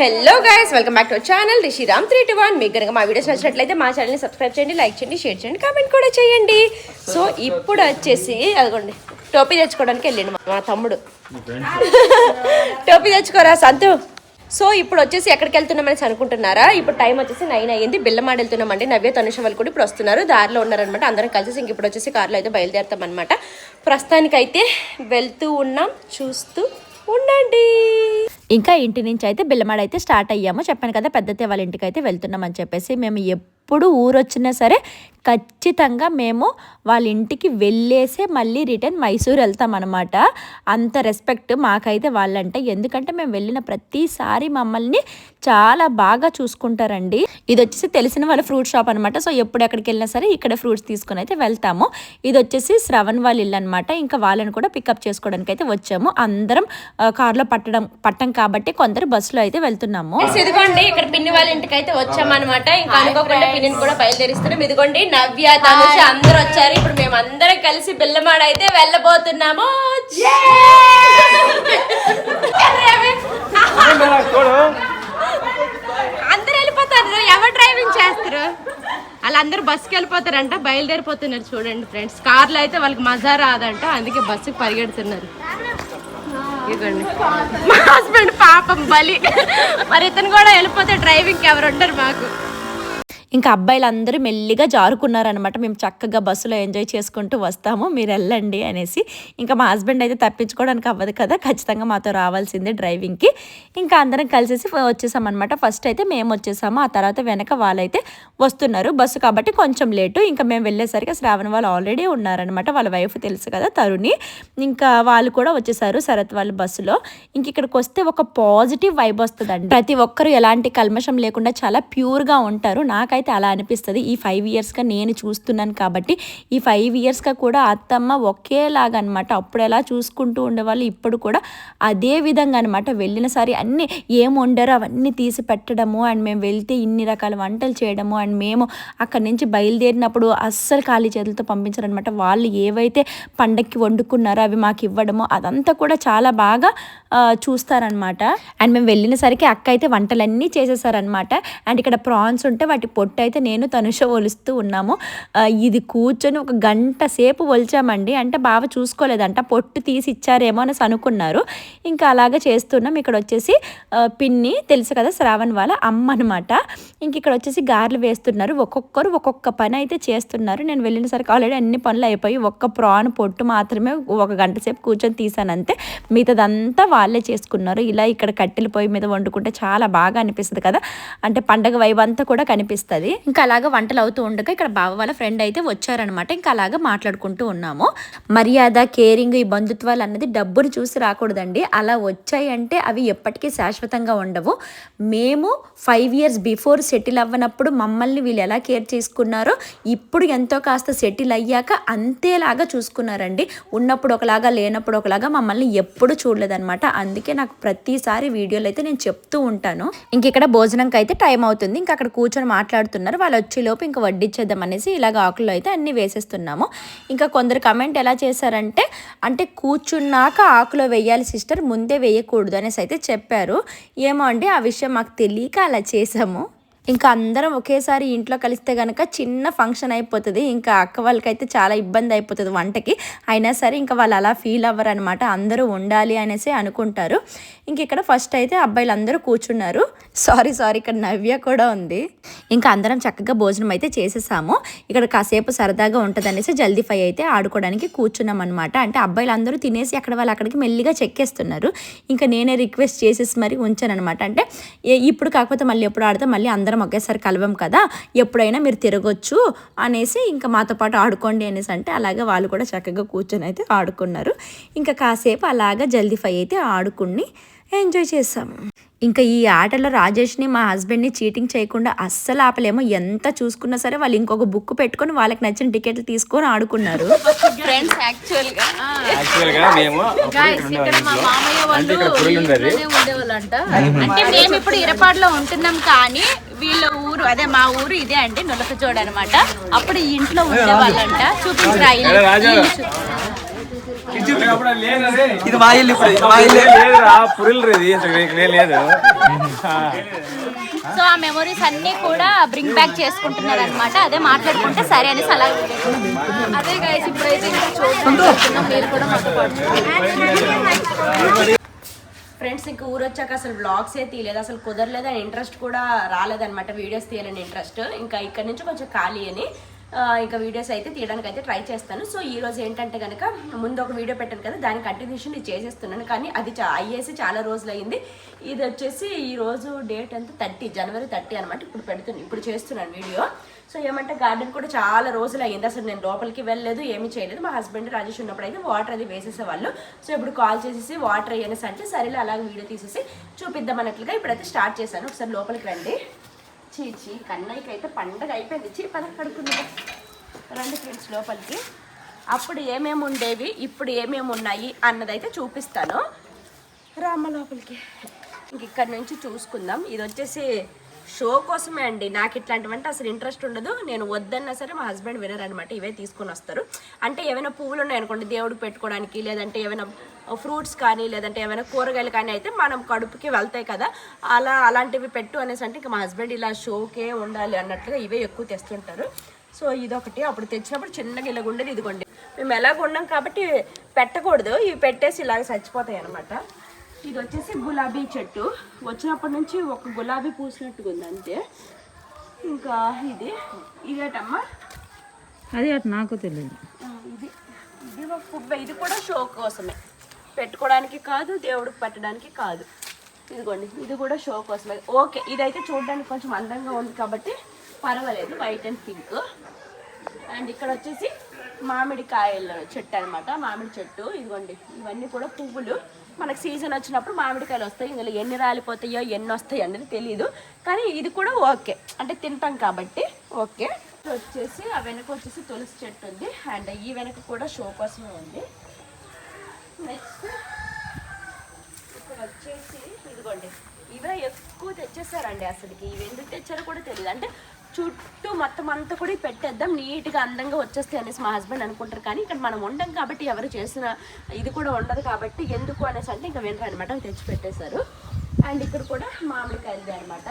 Hello guys welcome back to channel Rishi Ram three two one మీకు కనుక మా videos నచ్చినట్లయితే మా ఛానల్ని సబ్స్క్రైబ్ చేయండి లైక్ చేయండి షేర్ చేయండి కామెంట్ కూడా చేయండి. సో ఇప్పుడు వచ్చేసి అదిగోండి. టోపీ తెచ్చుకోవడానికి వెళ్ళండి మా తమ్ముడు. టోపీ తెచ్చుకోరా సంతు? సో ఇప్పుడు వచ్చేసి ఎక్కడికి వెళ్తున్నామని అనుకుంటున్నారా? ఇప్పుడు టైం వచ్చేసి నైన్ అయ్యింది. బిల్లమాడ వెళ్తున్నామండి నవ్య తనుష వాళ్ళు కూడా ఇప్పుడు వస్తున్నారు. దారిలో ఉన్నారనమాట అందరం కలిసి ఇంక ఇప్పుడు వచ్చేసి కార్లో అయితే బయలుదేరుతాం అనమాట ప్రస్తుతానికైతే వెళ్తూ ఉన్నాం. చూస్తూ ఉండండి. ఇంకా ఇంటి నుంచి అయితే బిల్లమాడ అయితే స్టార్ట్ అయ్యాము. చెప్పాను కదా పెద్దతే వాళ్ళ ఇంటికి అయితే వెళ్తున్నామని చెప్పేసి మేము ఎప్పుడు ఊరొచ్చినా సరే ఖచ్చితంగా మేము వాళ్ళ ఇంటికి వెళ్ళేసే మళ్ళీ రిటర్న్ మైసూర్ వెళ్తామన్నమాట అంత రెస్పెక్ట్ మాకైతే వాళ్ళంటే. ఎందుకంటే మేము వెళ్ళిన ప్రతిసారి మమ్మల్ని చాలా బాగా చూసుకుంటారండి. ఇది వచ్చేసి తెలిసిన వాళ్ళ ఫ్రూట్ షాప్ అనమాట సో ఎప్పుడు ఎక్కడికి వెళ్ళినా సరే ఇక్కడ ఫ్రూట్స్ తీసుకుని అయితే వెళ్తాము. ఇది వచ్చేసి శ్రవణ్ వాళ్ళ ఇల్లు అనమాట ఇంకా వాళ్ళని కూడా పికప్ చేసుకోవడానికి అయితే వచ్చాము. అందరం కార్లో పట్టడం పట్టం కాబట్టి కొందరు బస్సులో అయితే వెళ్తున్నాము. ఇదిగోండి ఇక్కడ పిన్ని వాళ్ళ ఇంటికి అయితే వచ్చామన్నమాట. ఇంకా అనుకోకుండా పిన్నిని కూడా బయలుదేరిస్తున్నాం. ఇదిగోండి నవ్య తనుష అందరూ వచ్చారు. ఇప్పుడు మేము అందరం కలిసి బిల్లమాడ అయితే వెళ్ళబోతున్నాము అందరూ వెళ్ళిపోతారు. ఎవరు డ్రైవింగ్ చేస్తారు? వాళ్ళందరూ బస్సుకి వెళ్ళిపోతారంట బయలుదేరిపోతున్నారు చూడండి ఫ్రెండ్స్. కార్లో అయితే వాళ్ళకి మజా రాదంట అందుకే బస్సుకి పరిగెడుతున్నారు. ఇదిగోండి. మా హస్బెండ్ పాపం బలి. మరి ఇతను కూడా వెళ్ళిపోతే డ్రైవింగ్ ఎవరు ఉండరు మాకు. ఇంకా అబ్బాయిలు అందరూ మెల్లిగా జారుకున్నారనమాట మేము చక్కగా బస్సులో ఎంజాయ్ చేసుకుంటూ వస్తాము మీరు వెళ్ళండి అనేసి. ఇంకా మా హస్బెండ్ అయితే తప్పించుకోవడానికి అవ్వదు కదా ఖచ్చితంగా మాతో రావాల్సిందే డ్రైవింగ్కి. ఇంకా అందరం కలిసేసి వచ్చేసామన్నమాట. ఫస్ట్ అయితే మేము వచ్చేసాము ఆ తర్వాత వెనక వాళ్ళైతే వస్తున్నారు. బస్సు కాబట్టి కొంచెం లేటు. ఇంకా మేము వెళ్ళేసరికి శ్రావణ వాళ్ళు ఆల్రెడీ ఉన్నారనమాట వాళ్ళ వైఫ్ తెలుసు కదా తరుణి. ఇంకా వాళ్ళు కూడా వచ్చేసారు శరత్ వాళ్ళ బస్సులో. ఇంక ఇక్కడికి వస్తే ఒక పాజిటివ్ వైబ్ వస్తుందండి. ప్రతి ఒక్కరు ఎలాంటి కల్మషం లేకుండా చాలా ప్యూర్గా ఉంటారు. నాకైతే అలా అనిపిస్తుంది. ఈ ఫైవ్ ఇయర్స్గా నేను చూస్తున్నాను కాబట్టి ఈ ఫైవ్ ఇయర్స్గా కూడా అత్తమ్మ ఒకేలాగా అనమాట అప్పుడు ఎలా చూసుకుంటూ ఉండేవాళ్ళు ఇప్పుడు కూడా అదే విధంగా అనమాట వెళ్ళినసారి అన్నీ ఏం వండారో అవన్నీ తీసి పెట్టడము అండ్ మేము వెళ్తే ఇన్ని రకాల వంటలు చేయడము అండ్ మేము అక్కడి నుంచి బయలుదేరినప్పుడు అస్సలు ఖాళీ చేతులతో పంపించారనమాట. వాళ్ళు ఏవైతే పండక్కి వండుకున్నారో అవి మాకు ఇవ్వడము అదంతా కూడా చాలా బాగా చూస్తారనమాట. అండ్ మేము వెళ్ళిన సరికి అక్క అయితే వంటలన్నీ చేసేసారనమాట. అండ్ ఇక్కడ ప్రాన్స్ ఉంటే వాటి పొట్టు అయితే నేను తనుష ఒలుస్తూ ఉన్నాము. ఇది కూర్చొని ఒక గంట సేపు ఒలిచామండి. అంటే బాగా చూసుకోలేదంట పొట్టు తీసి ఇచ్చారేమో అనేసి అనుకున్నారు. ఇంకా అలాగే చేస్తున్నాం. ఇక్కడ వచ్చేసి పిన్ని తెలుసు కదా శ్రావణ్ వాళ్ళ అమ్మ అనమాట ఇంక ఇక్కడ వచ్చేసి గారెలు వేస్తున్నారు. ఒక్కొక్కరు ఒక్కొక్క పని అయితే చేస్తున్నారు. నేను వెళ్ళినసరికి ఆల్రెడీ అన్ని పనులు అయిపోయి ఒక్క ప్రాన్ పొట్టు మాత్రమే ఒక గంట సేపు కూర్చొని తీసాను అంతే. మిగతాదంతా వాళ్ళే చేసుకున్నారు. ఇలా ఇక్కడ కట్టెల పొయ్యి మీద వండుకుంటే చాలా బాగా అనిపిస్తుంది కదా. అంటే పండగ వైవంతా కూడా కనిపిస్తుంది. ఇంకా అలాగా వంటలు అవుతూ ఉండగా ఇక్కడ బావ వాళ్ళ ఫ్రెండ్ అయితే వచ్చారనమాట ఇంకా అలాగా మాట్లాడుకుంటూ ఉన్నాము. మర్యాద కేరింగ్ ఈ బంధుత్వాలు అన్నది డబ్బును చూసి రాకూడదండి. అలా వచ్చాయంటే అవి ఎప్పటికీ శాశ్వతంగా ఉండవు. మేము ఫైవ్ ఇయర్స్ బిఫోర్ సెటిల్ అవ్వనప్పుడు మమ్మల్ని వీళ్ళు ఎలా కేర్ చేసుకున్నారో ఇప్పుడు ఎంతో కాస్త సెటిల్ అయ్యాక అంతేలాగా చూసుకున్నారండి. ఉన్నప్పుడు ఒకలాగా లేనప్పుడు ఒకలాగా మమ్మల్ని ఎప్పుడు చూడలేదన్నమాట. అందుకే నాకు ప్రతిసారి వీడియోలు అయితే నేను చెప్తూ ఉంటాను. ఇంక ఇక్కడ భోజనంకి అయితే టైం అవుతుంది. ఇంకా అక్కడ కూర్చొని మాట్లాడుతున్నారు వాళ్ళు వచ్చేలోపు ఇంకా వడ్డిచ్చేద్దాం అనేసి ఇలాగ ఆకుల్లో అయితే అన్ని వేసేస్తున్నాము. ఇంకా కొందరు కమెంట్ ఎలా చేశారంటే అంటే కూర్చున్నాక ఆకులో వేయాలి సిస్టర్ ముందే వేయకూడదు అనేసి అయితే చెప్పారు. ఏమో అండి ఆ విషయం మాకు తెలియక అలా చేసాము ఇంకా అందరం ఒకేసారి ఇంట్లో కలిస్తే కనుక చిన్న ఫంక్షన్ అయిపోతుంది. ఇంకా అక్క వాళ్ళకైతే చాలా ఇబ్బంది అయిపోతుంది వంటకి. అయినా సరే ఇంకా వాళ్ళు అలా ఫీల్ అవ్వరు అనమాట అందరూ ఉండాలి అనేసి అనుకుంటారు. ఇంక ఇక్కడ ఫస్ట్ అయితే అబ్బాయిలు అందరూ కూర్చున్నారు. సారీ సారీ ఇక్కడ నవ్య కూడా ఉంది. ఇంకా అందరం చక్కగా భోజనం అయితే చేసేసాము. ఇక్కడ కాసేపు సరదాగా ఉంటుంది అనేసి జల్దీ ఫై అయితే ఆడుకోవడానికి కూర్చున్నాం అనమాట అంటే అబ్బాయిలు అందరూ తినేసి అక్కడ వాళ్ళు అక్కడికి మెల్లిగా చెక్కేస్తున్నారు ఇంకా నేనే రిక్వెస్ట్ చేసేసి మరి ఉంచాను అనమాట అంటే ఇప్పుడు కాకపోతే మళ్ళీ ఎప్పుడు ఆడితే మళ్ళీ అందరం ఒకేసారి కలవం కదా ఎప్పుడైనా మీరు తిరగొచ్చు అనేసి ఇంకా మాతో పాటు ఆడుకోండి అనేసి అంటే అలాగే వాళ్ళు కూడా చక్కగా కూర్చొని అయితే ఆడుకున్నారు. ఇంకా కాసేపు అలాగా జల్దీ ఫై అయితే ఆడుకుని ఎంజాయ్ చేసాము. ఇంకా ఈ ఆటలో రాజేష్ని మా హస్బెండ్ని చీటింగ్ చేయకుండా అస్సలు ఆపలేమో. ఎంత చూసుకున్నా సరే వాళ్ళు ఇంకొక బుక్ పెట్టుకొని వాళ్ళకి నచ్చిన టికెట్లు తీసుకొని ఆడుకున్నారు. ఫ్రెండ్స్ యాక్చువల్గా యాక్చువల్గా మేము అప్పుడు ఇక్కడ ఉండేవాళ్ళం ఇంట్లో. అంటే ఉండేవాళ్ళంట. మేము. ఇప్పుడు ఇరపాడులో ఉంటున్నాం కానీ వీళ్ళ ఊరు అదే మా ఊరు ఇదే అండి నులకజోడు అనమాట అప్పుడు ఈ ఇంట్లో ఉండేవాళ్ళంట. చూపించరా ఇది మా ఇల్లు ఇప్పుడు ఇది మా ఇల్లు. లేదురా పురిల్ రేది లేదు. సో ఆ మెమరీస్ అన్ని కూడా బ్రింగ్ బ్యాక్ చేసుకుంటున్నారు అనమాట అదే మాట్లాడుకుంటే సరే అని అలా అదే గైస్ ఇప్పుడైతే ఇంకా చూస్తున్నాం మీరు కూడా మాతో ఫ్రెండ్స్ ఇంకా ఊరు వచ్చాక అసలు బ్లాగ్స్ ఏ తీయలేదు అసలు కుదరలేదు అని ఇంట్రెస్ట్ కూడా రాలేదన్నమాట వీడియోస్ తీయాలని ఇంట్రెస్ట్ ఇంకా ఇక్కడ నుంచి కొంచెం ఖాళీ అని. ఇంకా వీడియోస్ అయితే తీయడానికి అయితే ట్రై చేస్తాను. సో ఈ రోజు ఏంటంటే కనుక ముందు ఒక వీడియో పెట్టాను కదా దాని కంటిన్యూషన్ ఇది చేసేస్తున్నాను. కానీ అది చా అయ్యేసి చాలా రోజులు అయింది ఇది వచ్చేసి ఈ రోజు డేట్ అంతా థర్టీ జనవరి థర్టీ అనమాట ఇప్పుడు పెడుతున్నాను ఇప్పుడు చేస్తున్నాను వీడియో సో ఏమంటే గార్డెన్ కూడా చాలా రోజులు అయ్యింది అసలు నేను లోపలికి వెళ్ళలేదు ఏమీ చేయలేదు. మా హస్బెండ్ రాజేష్ ఉన్నప్పుడు అయితే వాటర్ అది వేసేసేవాళ్ళు. సో ఇప్పుడు కాల్ చేసేసి వాటర్ అయ్యేసి అంటే సరేలే అలాగే వీడియో తీసేసి చూపిద్దామన్నట్లుగా ఇప్పుడైతే స్టార్ట్ చేశాను. ఒకసారి లోపలికి రండి. చీ చీ కన్నయ్యకి అయితే పండగ అయిపోయింది. చీ పద కడుకుంది రండి ఫ్రెండ్స్ లోపలికి. అప్పుడు ఏమేమి ఉండేవి ఇప్పుడు ఏమేమి ఉన్నాయి అన్నదైతే చూపిస్తాను. రామ్మ లోపలికి. ఇంక ఇక్కడ నుంచి చూసుకుందాం. ఇది వచ్చేసి షో కోసమే అండి. నాకు ఇట్లాంటివంటే అసలు ఇంట్రెస్ట్ ఉండదు. నేను వద్దన్నా సరే మా హస్బెండ్ వినరనమాట. ఇవే తీసుకొని వస్తారు. అంటే ఏమైనా పువ్వులు ఉన్నాయనుకోండి దేవుడికి పెట్టుకోవడానికి లేదంటే ఏమైనా ఫ్రూట్స్ కానీ లేదంటే ఏమైనా కూరగాయలు కానీ అయితే మనం కడుపుకి వెళ్తాయి కదా. అలా అలాంటివి పెట్టు అనేసి అంటే ఇంకా మా హస్బెండ్ ఇలా షోకే ఉండాలి అన్నట్లుగా ఇవే ఎక్కువ తెస్తుంటారు. సో ఇదొకటి. అప్పుడు తెచ్చినప్పుడు చిన్నగా ఇలాగ ఉండేది ఇదిగోండి. మేము ఎలాగ ఉన్నాం కాబట్టి పెట్టకూడదు. ఇవి పెట్టేసి ఇలాగ చచ్చిపోతాయి అనమాట ఇది వచ్చేసి గులాబీ చెట్టు. వచ్చినప్పటి నుంచి ఒక గులాబీ పూసినట్టుగా ఉంది అంతే ఇంకా ఇది ఇదేటమ్మా? అది అటు నాకు తెలియదు ఇది. ఇది ఒక పువ్వు. ఇది కూడా షో కోసమే. పెట్టుకోవడానికి కాదు దేవుడికి పెట్టడానికి కాదు. ఇదిగోండి ఇది కూడా షో కోసమే. ఓకే ఇదైతే చూడడానికి కొంచెం అందంగా ఉంది కాబట్టి పర్వాలేదు. White and pink. అండ్ ఇక్కడ వచ్చేసి మామిడి కాయల చెట్టు అనమాట మామిడి చెట్టు ఇదిగోండి. ఇవన్నీ కూడా పువ్వులు. మనకు సీజన్ వచ్చినప్పుడు మామిడికాయలు వస్తాయి. ఇందులో ఎన్ని రాలిపోతాయో ఎన్ని వస్తాయి అనేది తెలియదు కానీ ఇది కూడా ఓకే. అంటే తింటాం కాబట్టి ఓకే. వచ్చేసి ఆ వెనక వచ్చేసి తులసి చెట్టు ఉంది. అండ్ ఈ వెనక కూడా షో కోసమే ఉంది. నెక్స్ట్ ఇక్కడ వచ్చేసి ఇదిగోండి. ఇవే ఎక్కువ తెచ్చేసారండి అసలుకి. ఇవి ఎందుకు తెచ్చారో కూడా తెలియదు అంటే చుట్టూ మొత్తం అంతా కూడా పెట్టేద్దాం నీట్గా అందంగా వచ్చేస్తాయి అనేసి మా హస్బెండ్ అనుకుంటారు. కానీ ఇక్కడ మనం ఉండం కాబట్టి ఎవరు చేసిన ఇది కూడా ఉండదు కాబట్టి ఎందుకు అనేసి అంటే ఇంకా వినరు అనమాట తెచ్చి పెట్టేశారు. అండ్ ఇక్కడ కూడా మామిడికాయలు అనమాట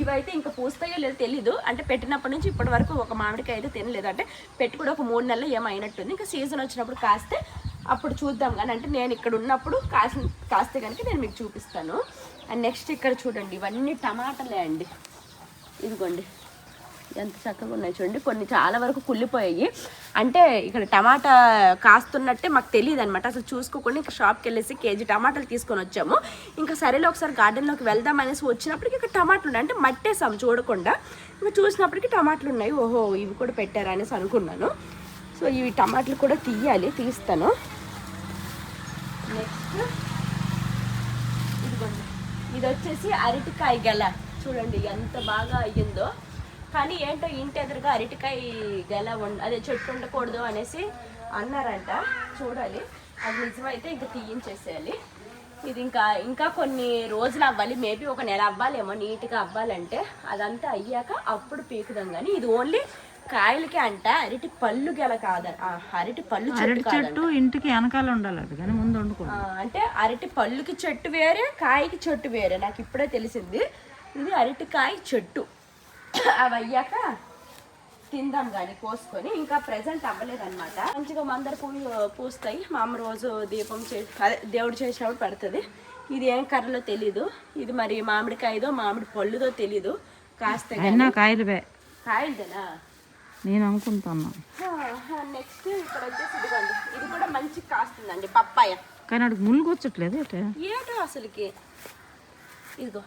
ఇవైతే ఇంకా పూస్తాయో లేదో తెలీదు. అంటే పెట్టినప్పటి నుంచి ఇప్పటి వరకు ఒక మామిడికాయ అయితే తినలేదు. అంటే పెట్టి కూడా ఒక మూడు నెలలు ఏమైనట్టుంది ఇంకా సీజన్ వచ్చినప్పుడు కాస్తే అప్పుడు చూద్దాం కానీ అంటే నేను ఇక్కడ ఉన్నప్పుడు కాసి కాస్తే కనుక నేను మీకు చూపిస్తాను. అండ్ నెక్స్ట్ ఇక్కడ చూడండి ఇవన్నీ టమాటాలే అండి. ఇదిగోండి. ఎంత చక్కగా ఉన్నాయి చూడండి. కొన్ని చాలా వరకు కుళ్ళిపోయాయి. అంటే ఇక్కడ టమాటా కాస్తున్నట్టే మాకు తెలియదు అనమాట అసలు చూసుకోకుండా ఇంకా షాప్కి వెళ్ళేసి కేజీ టమాటాలు తీసుకొని వచ్చాము. ఇంకా సరేలో ఒకసారి గార్డెన్లోకి వెళ్దాం అనేసి వచ్చినప్పటికి ఇక్కడ టమాటాలు ఉన్నాయి. అంటే మట్టేసాం చూడకుండా. ఇంకా చూసినప్పటికీ టమాటాలు ఉన్నాయి. ఓహో ఇవి కూడా పెట్టారా అనేసి అనుకున్నాను. సో ఇవి టమాటాలు కూడా తీయాలి తీస్తాను. నెక్స్ట్ ఇదిగోండి. ఇది వచ్చేసి అరటికాయ గల. చూడండి ఎంత బాగా అయ్యిందో. కానీ ఏంటో ఇంటి ఎదురుగా అరటికాయ గెల ఉండ అదే చెట్టు ఉండకూడదు అనేసి అన్నారంట. చూడాలి. అది నిజమైతే ఇంకా తీయించేసేయాలి. ఇది ఇంకా ఇంకా కొన్ని రోజులు అవ్వాలి. మేబీ ఒక నెల అవ్వాలేమో నీట్గా అవ్వాలంటే. అదంతా అయ్యాక అప్పుడు పీకుదాం కానీ ఇది ఓన్లీ కాయలకి అంట. అరటి పళ్ళు గెల కాదు ఆ, అరటి పళ్ళు చెట్టు అరటి కాదంట. చెట్టు ఇంటికి వెనకాల ఉండాలి అది కానీ ముందు వండుకోండి అంటే అరటి పళ్ళుకి చెట్టు వేరే కాయకి చెట్టు వేరే. నాకు ఇప్పుడే తెలిసింది. ఇది అరటికాయ చెట్టు. అవి అయ్యాక తిందాం కానీ కోసుకొని ఇంకా ప్రెసెంట్ అవ్వలేదన్నమాట. మంచిగా మందర పూలు పూస్తాయి. మా అమ్మ రోజు దీపం చే అదే దేవుడు చేసినప్పుడు పడుతుంది. ఇది ఏం కర్రలో తెలీదు. ఇది మరి మామిడికాయదో మామిడి పళ్ళుదో తెలీదు. కాస్తే అయినా కాయలువే. కాయలదేనా? నేను అనుకుంటున్నా. నెక్స్ట్ ఇక్కడ వచ్చేసి ఇదిగోండి. ఇది కూడా మంచి కాస్తుందండి పప్పాయ. కానీ అడిగి ముళ్ళు వచ్చట్లేదు ఏంటో అసలుకి? ఇదిగో.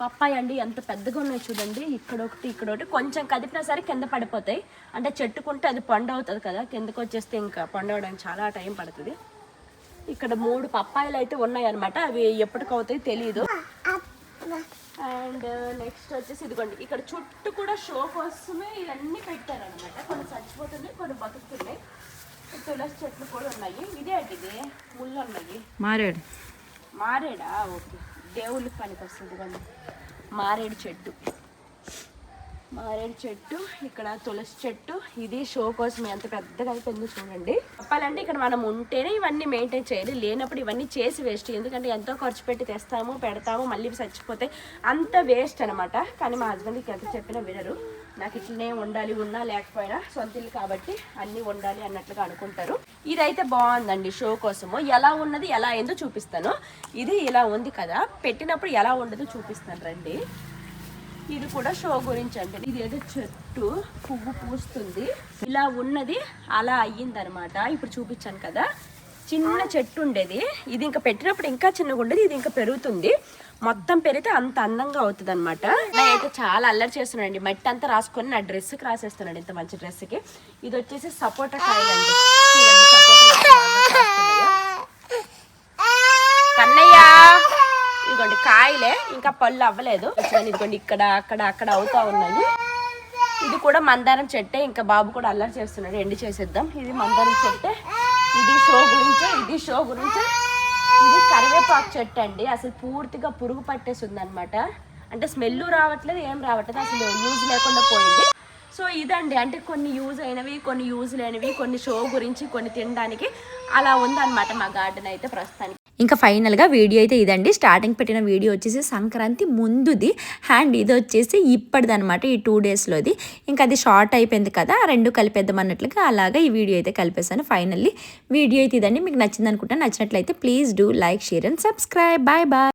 పప్పాయ అండి ఎంత పెద్దగా ఉన్నాయి చూడండి. ఇక్కడ ఒకటి ఇక్కడ ఒకటి. కొంచెం కదిపినా సరే కింద పడిపోతాయి. అంటే చెట్టుకుంటే అది పండు అవుతుంది కదా కిందకు వచ్చేస్తే ఇంకా పండు అవడానికి చాలా టైం పడుతుంది. ఇక్కడ మూడు పప్పాయలు అయితే ఉన్నాయి అనమాట అవి ఎప్పటికవుతాయి తెలియదు అండ్ నెక్స్ట్ వచ్చేసి ఇదిగోండి. ఇక్కడ చుట్టూ కూడా షో కోసమే ఇవన్నీ పెట్టారనమాట కొన్ని చచ్చిపోతున్నాయి కొన్ని బతుకుతున్నాయి. తులసి చెట్లు కూడా ఉన్నాయి. ఇదే అండి ఇది. ముళ్ళు ఉన్నాయి. మారేడు. మారేడా? ఓకే. దేవుళ్ళకి పనికి వస్తుంది కానీ మారేడు చెట్టు. మారేడు చెట్టు ఇక్కడ తులసి చెట్టు. ఇది షో కోసం ఎంత పెద్దగా అయిపోయిందో చూడండి. చెప్పాలంటే ఇక్కడ మనం ఉంటేనే ఇవన్నీ మెయింటైన్ చేయాలి. లేనప్పుడు ఇవన్నీ చేసి వేస్ట్ ఎందుకంటే ఎంతో ఖర్చు పెట్టి తెస్తాము పెడతాము మళ్ళీ చచ్చిపోతే అంత వేస్ట్ అనమాట కానీ మా హస్బెండ్కి ఎంత చెప్పినా వినరు. నాకు ఇట్లనే ఉండాలి ఉన్నా లేకపోయినా సొంత ఇల్లు కాబట్టి అన్నీ ఉండాలి అన్నట్లుగా అనుకుంటారు. ఇదైతే బాగుందండి షో కోసము. ఎలా ఉన్నది ఎలా అయిందో చూపిస్తాను. ఇది ఇలా ఉంది కదా. పెట్టినప్పుడు ఎలా ఉండదో చూపిస్తాను రండి. ఇది కూడా షో గురించి అంటే ఇది ఏదో చెట్టు పువ్వు పూస్తుంది. ఇలా ఉన్నది అలా అయ్యిందనమాట. ఇప్పుడు చూపించాను కదా. చిన్న చెట్టు ఉండేది. ఇది ఇంకా పెట్టినప్పుడు ఇంకా చిన్నగా ఉండేది. ఇది ఇంకా పెరుగుతుంది. మొత్తం పెరిగితే అంత అందంగా అవుతుంది అనమాట అయితే చాలా అల్లరి చేస్తున్నాడండి మట్టి అంతా రాసుకొని నా డ్రెస్కి రాసేస్తున్నాడు ఇంత మంచి డ్రెస్కి ఇది వచ్చేసి సపోటా కాయలండి. చూడండి సపోటా కన్నయ్య ఇదిగోండి కాయలే ఇంకా పళ్ళు అవ్వలేదు. ఇదిగోండి ఇక్కడ అక్కడ అక్కడ అవుతా ఉన్నాయి. ఇది కూడా మందారం చెట్టే ఇంకా బాబు కూడా అల్లరి చేస్తున్నాడు. ఎండి చేసేద్దాం. ఇది మందారం చెట్టే ఇది షో గురించే ఇది షో గురించే. ఇది కరివేపాకు చెట్టు అండి. అసలు పూర్తిగా పురుగు పట్టేసింది అనమాట అంటే స్మెల్ రావట్లేదు ఏం రావట్లేదు. అసలు యూజ్ లేకుండా పోయింది. సో ఇదండి అంటే కొన్ని యూజ్ అయినవి కొన్ని యూజ్ లేనివి కొన్ని షో గురించి కొన్ని తినడానికి అలా ఉందన్నమాట మా గార్డెన్ అయితే ప్రస్తుతానికి. ఇంకా ఫైనల్గా వీడియో అయితే ఇదండి. స్టార్టింగ్ పెట్టిన వీడియో వచ్చేసి సంక్రాంతి ముందుది. హ్యాండ్ ఇది వచ్చేసి ఇప్పటిది అనమాట ఈ టూ డేస్లోది ఇంకా అది షార్ట్ అయిపోయింది కదా రెండు కలిపేద్దాం అన్నట్లుగా అలాగా ఈ వీడియో అయితే కలిపేశాను. ఫైనల్లీ వీడియో అయితే ఇదండి. మీకు నచ్చింది అనుకుంటా నచ్చినట్లయితే please do like share and subscribe. Bye bye.